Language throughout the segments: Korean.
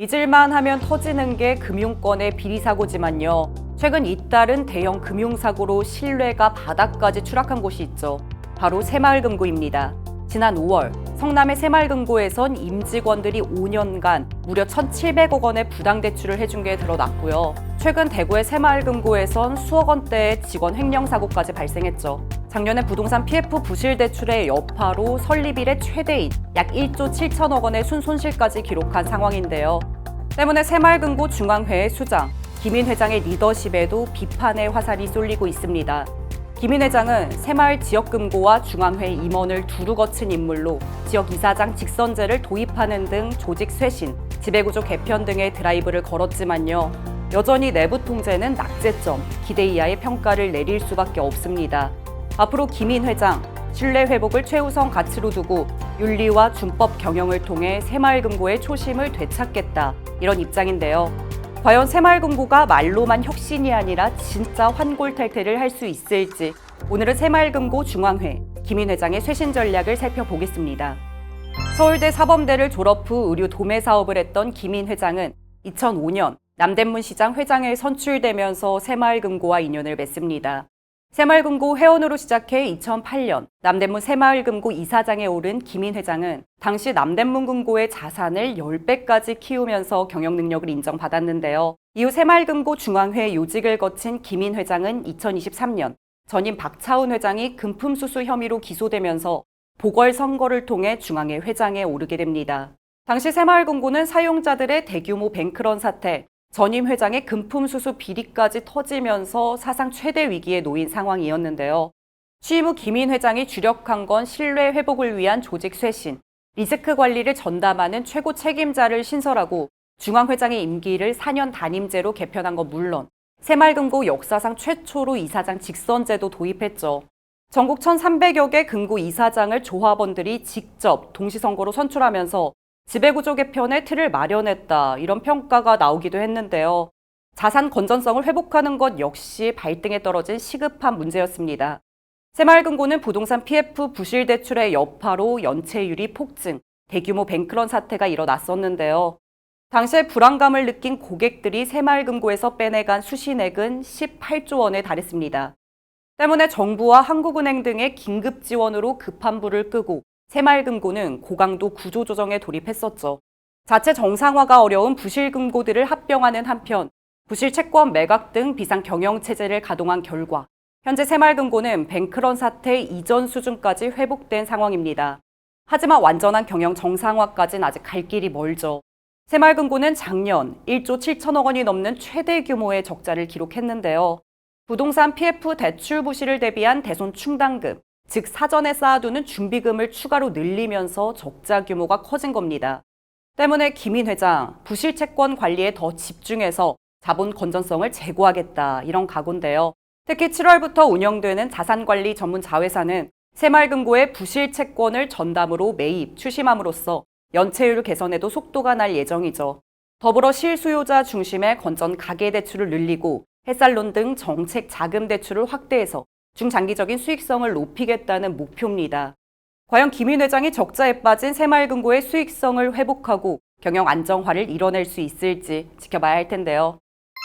잊을만 하면 터지는 게 금융권의 비리사고지만요. 최근 잇따른 대형 금융사고로 신뢰가 바닥까지 추락한 곳이 있죠. 바로 새마을금고입니다. 지난 5월 성남의 새마을금고에선 임직원들이 5년간 무려 1,700억 원의 부당 대출을 해준 게 드러났고요. 최근 대구의 새마을금고에선 수억 원대의 직원 횡령 사고까지 발생했죠. 작년에 부동산 PF 부실 대출의 여파로 설립 이래 최대인 약 1조 7천억 원의 순손실까지 기록한 상황인데요. 때문에 새마을금고 중앙회의 수장 김인 회장의 리더십에도 비판의 화살이 쏠리고 있습니다. 김인 회장은 새마을 지역금고와 중앙회 임원을 두루 거친 인물로 지역 이사장 직선제를 도입하는 등 조직 쇄신, 지배구조 개편 등의 드라이브를 걸었지만요. 여전히 내부 통제는 낙제점, 기대 이하의 평가를 내릴 수밖에 없습니다. 앞으로 김인 회장, 신뢰 회복을 최우선 가치로 두고 윤리와 준법 경영을 통해 새마을금고의 초심을 되찾겠다 이런 입장인데요. 과연 새마을금고가 말로만 혁신이 아니라 진짜 환골탈태를 할 수 있을지 오늘은 새마을금고 중앙회 김인 회장의 쇄신 전략을 살펴보겠습니다. 서울대 사범대를 졸업 후 의류 도매 사업을 했던 김인 회장은 2005년 남대문 시장 회장에 선출되면서 새마을금고와 인연을 맺습니다. 새마을금고 회원으로 시작해 2008년 남대문 새마을금고 이사장에 오른 김인 회장은 당시 남대문금고의 자산을 10배까지 키우면서 경영 능력을 인정받았는데요. 이후 새마을금고 중앙회 요직을 거친 김인 회장은 2023년 전임 박차훈 회장이 금품수수 혐의로 기소되면서 보궐선거를 통해 중앙회 회장에 오르게 됩니다. 당시 새마을금고는 사용자들의 대규모 뱅크런 사태, 전임 회장의 금품수수 비리까지 터지면서 사상 최대 위기에 놓인 상황이었는데요. 취임 후 김인 회장이 주력한 건 신뢰 회복을 위한 조직 쇄신, 리스크 관리를 전담하는 최고 책임자를 신설하고 중앙회장의 임기를 4년 단임제로 개편한 건 물론 새마을금고 역사상 최초로 이사장 직선제도 도입했죠. 전국 1,300여 개 금고 이사장을 조합원들이 직접 동시선거로 선출하면서 지배구조 개편의 틀을 마련했다 이런 평가가 나오기도 했는데요. 자산 건전성을 회복하는 것 역시 발등에 떨어진 시급한 문제였습니다. 새마을금고는 부동산 PF 부실 대출의 여파로 연체율이 폭증, 대규모 뱅크런 사태가 일어났었는데요. 당시에 불안감을 느낀 고객들이 새마을금고에서 빼내간 수신액은 18조 원에 달했습니다. 때문에 정부와 한국은행 등의 긴급 지원으로 급한 불을 끄고 새마을금고는 고강도 구조조정에 돌입했었죠. 자체 정상화가 어려운 부실금고들을 합병하는 한편 부실 채권 매각 등 비상 경영 체제를 가동한 결과 현재 새마을금고는 뱅크런 사태 이전 수준까지 회복된 상황입니다. 하지만 완전한 경영 정상화까지는 아직 갈 길이 멀죠. 새마을금고는 작년 1조 7천억 원이 넘는 최대 규모의 적자를 기록했는데요. 부동산 PF 대출 부실을 대비한 대손 충당금, 즉 사전에 쌓아두는 준비금을 추가로 늘리면서 적자 규모가 커진 겁니다. 때문에 김인 회장 부실 채권 관리에 더 집중해서 자본 건전성을 제고하겠다 이런 각오인데요. 특히 7월부터 운영되는 자산관리 전문 자회사는 새마을금고의 부실 채권을 전담으로 매입, 추심함으로써 연체율 개선에도 속도가 날 예정이죠. 더불어 실수요자 중심의 건전 가계대출을 늘리고 햇살론 등 정책 자금 대출을 확대해서 중장기적인 수익성을 높이겠다는 목표입니다. 과연 김인 회장이 적자에 빠진 새마을금고의 수익성을 회복하고 경영 안정화를 이뤄낼 수 있을지 지켜봐야 할 텐데요.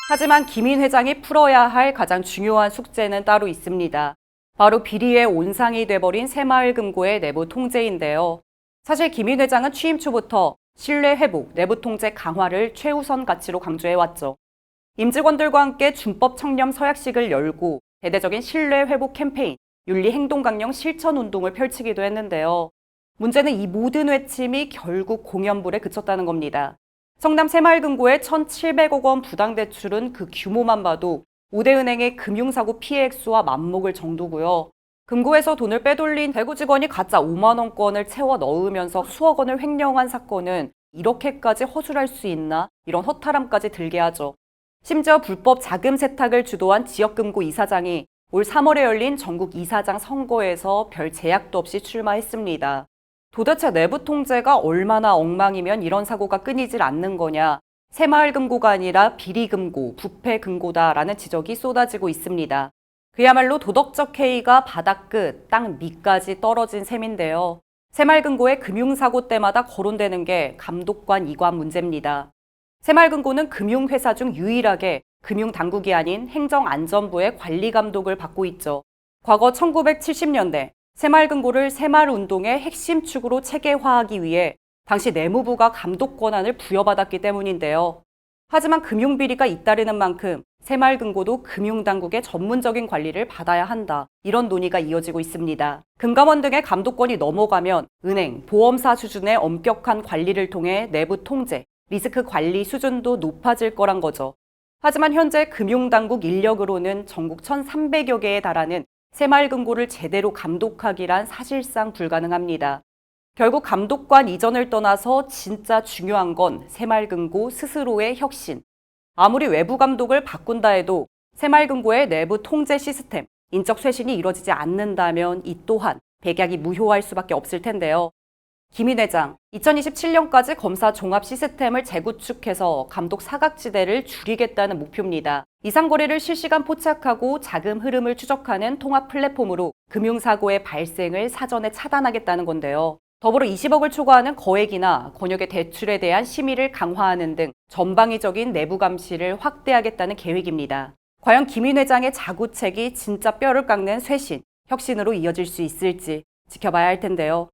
하지만 김인 회장이 풀어야 할 가장 중요한 숙제는 따로 있습니다. 바로 비리의 온상이 돼버린 새마을금고의 내부 통제인데요. 사실 김인 회장은 취임 초부터 신뢰 회복, 내부 통제 강화를 최우선 가치로 강조해왔죠. 임직원들과 함께 준법 청렴 서약식을 열고 대대적인 신뢰 회복 캠페인, 윤리 행동 강령 실천 운동을 펼치기도 했는데요. 문제는 이 모든 외침이 결국 공연불에 그쳤다는 겁니다. 성남 새마을금고의 1,700억 원 부당 대출은 그 규모만 봐도 5대은행의 금융사고 피해 액수와 맞먹을 정도고요. 금고에서 돈을 빼돌린 대구 직원이 가짜 5만 원권을 채워 넣으면서 수억 원을 횡령한 사건은 이렇게까지 허술할 수 있나? 이런 허탈함까지 들게 하죠. 심지어 불법 자금 세탁을 주도한 지역금고 이사장이 올 3월에 열린 전국 이사장 선거에서 별 제약도 없이 출마했습니다. 도대체 내부 통제가 얼마나 엉망이면 이런 사고가 끊이질 않는 거냐. 새마을금고가 아니라 비리금고, 부패금고다라는 지적이 쏟아지고 있습니다. 그야말로 도덕적 해이가 바닥 끝, 땅 밑까지 떨어진 셈인데요. 새마을금고의 금융사고 때마다 거론되는 게 감독관 이관 문제입니다. 새마을금고는 금융회사 중 유일하게 금융당국이 아닌 행정안전부의 관리 감독을 받고 있죠. 과거 1970년대 새마을금고를 새마을운동의 핵심 축으로 체계화하기 위해 당시 내무부가 감독 권한을 부여받았기 때문인데요. 하지만 금융비리가 잇따르는 만큼 새마을금고도 금융당국의 전문적인 관리를 받아야 한다. 이런 논의가 이어지고 있습니다. 금감원 등의 감독권이 넘어가면 은행, 보험사 수준의 엄격한 관리를 통해 내부 통제, 리스크 관리 수준도 높아질 거란 거죠. 하지만 현재 금융당국 인력으로는 전국 1,300여 개에 달하는 새마을금고를 제대로 감독하기란 사실상 불가능합니다. 결국 감독관 이전을 떠나서 진짜 중요한 건 새마을금고 스스로의 혁신. 아무리 외부 감독을 바꾼다 해도 새마을금고의 내부 통제 시스템, 인적 쇄신이 이뤄지지 않는다면 이 또한 백약이 무효할 수밖에 없을 텐데요. 김인 회장, 2027년까지 검사 종합 시스템을 재구축해서 감독 사각지대를 줄이겠다는 목표입니다. 이상거래를 실시간 포착하고 자금 흐름을 추적하는 통합 플랫폼으로 금융사고의 발생을 사전에 차단하겠다는 건데요. 더불어 20억을 초과하는 거액이나 권역의 대출에 대한 심의를 강화하는 등 전방위적인 내부 감시를 확대하겠다는 계획입니다. 과연 김인 회장의 자구책이 진짜 뼈를 깎는 쇄신, 혁신으로 이어질 수 있을지 지켜봐야 할 텐데요.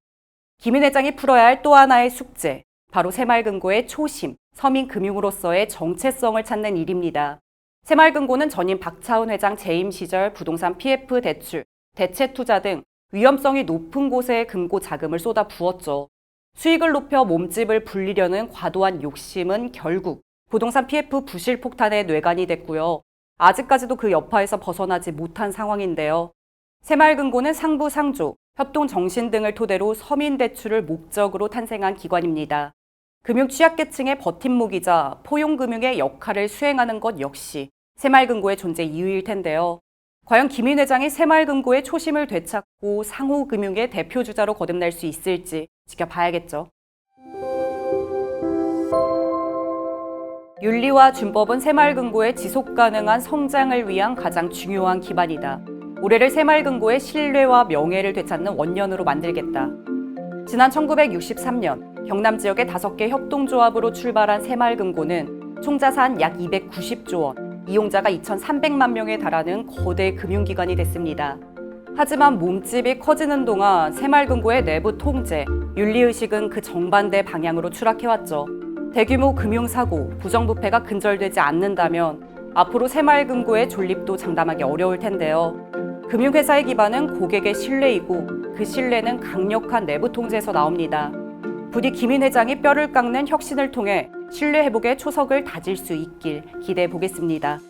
김인 회장이 풀어야 할 또 하나의 숙제, 바로 새마을금고의 초심, 서민금융으로서의 정체성을 찾는 일입니다. 새마을금고는 전임 박차훈 회장 재임 시절 부동산 PF 대출, 대체 투자 등 위험성이 높은 곳에 금고 자금을 쏟아 부었죠. 수익을 높여 몸집을 불리려는 과도한 욕심은 결국 부동산 PF 부실 폭탄의 뇌관이 됐고요. 아직까지도 그 여파에서 벗어나지 못한 상황인데요. 새마을금고는 상부 상조, 협동 정신 등을 토대로 서민 대출을 목적으로 탄생한 기관입니다. 금융 취약계층의 버팀목이자 포용금융의 역할을 수행하는 것 역시 새마을금고의 존재 이유일 텐데요. 과연 김인 회장이 새마을금고의 초심을 되찾고 상호금융의 대표주자로 거듭날 수 있을지 지켜봐야겠죠. 윤리와 준법은 새마을금고의 지속 가능한 성장을 위한 가장 중요한 기반이다. 올해를 새마을금고의 신뢰와 명예를 되찾는 원년으로 만들겠다. 지난 1963년 경남 지역의 다섯 개 협동조합으로 출발한 새마을금고는 총 자산 약 290조 원, 이용자가 2,300만 명에 달하는 거대 금융기관이 됐습니다. 하지만 몸집이 커지는 동안 새마을금고의 내부 통제, 윤리의식은 그 정반대 방향으로 추락해왔죠. 대규모 금융사고, 부정부패가 근절되지 않는다면 앞으로 새마을금고의 존립도 장담하기 어려울 텐데요. 금융회사의 기반은 고객의 신뢰이고 그 신뢰는 강력한 내부 통제에서 나옵니다. 부디 김인 회장이 뼈를 깎는 혁신을 통해 신뢰 회복의 초석을 다질 수 있길 기대해 보겠습니다.